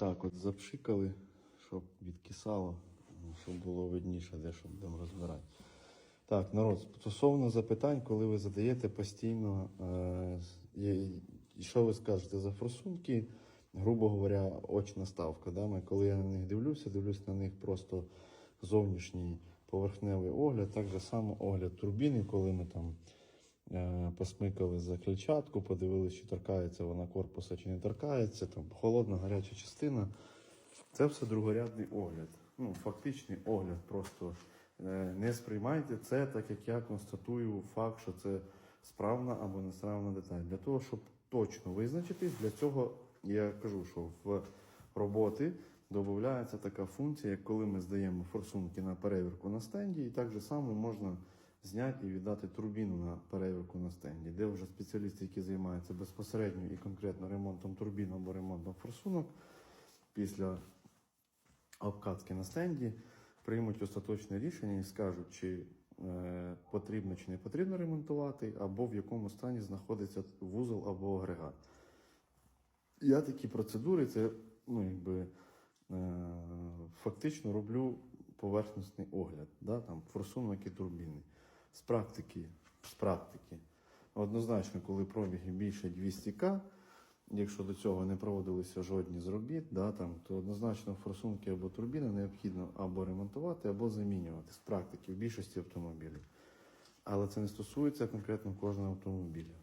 Так, от запшикали, щоб відкисало, щоб було видніше, де що будемо розбирати. Так, народ, стосовно запитань, коли ви задаєте постійно, е, що ви скажете за форсунки, грубо говоря, очна ставка. Да? Ми, коли я на них дивлюся, дивлюсь на них просто зовнішній поверхневий огляд, так же само огляд турбіни, коли ми там посмикали за клітчатку, подивилися, чи торкається вона корпуса, чи не торкається, там холодна, гаряча частина. Це все другорядний огляд. Ну, фактичний огляд. Просто е, не сприймайте це так, як я констатую факт, що це справна або несправна деталь. Для того, щоб точно визначитись, для цього я кажу, що в роботи додається така функція, як коли ми здаємо форсунки на перевірку на стенді, і так же само можна зняти і віддати турбіну на перевірку на стенді, де вже спеціалісти, які займаються безпосередньо і конкретно ремонтом турбін або ремонтом форсунок, після обкатки на стенді приймуть остаточне рішення і скажуть, чи е, потрібно чи не потрібно ремонтувати, або в якому стані знаходиться вузол або агрегат. Я такі процедури, це ну, якби, е, фактично роблю поверхностний огляд, да, там, форсунок і турбіни. З практики, з практики. Однозначно, коли пробіги більше 200к, якщо до цього не проводилися жодні з робіт, да, там, то однозначно форсунки або турбіни необхідно або ремонтувати, або замінювати з практики в більшості автомобілів. Але це не стосується конкретно кожного автомобіля.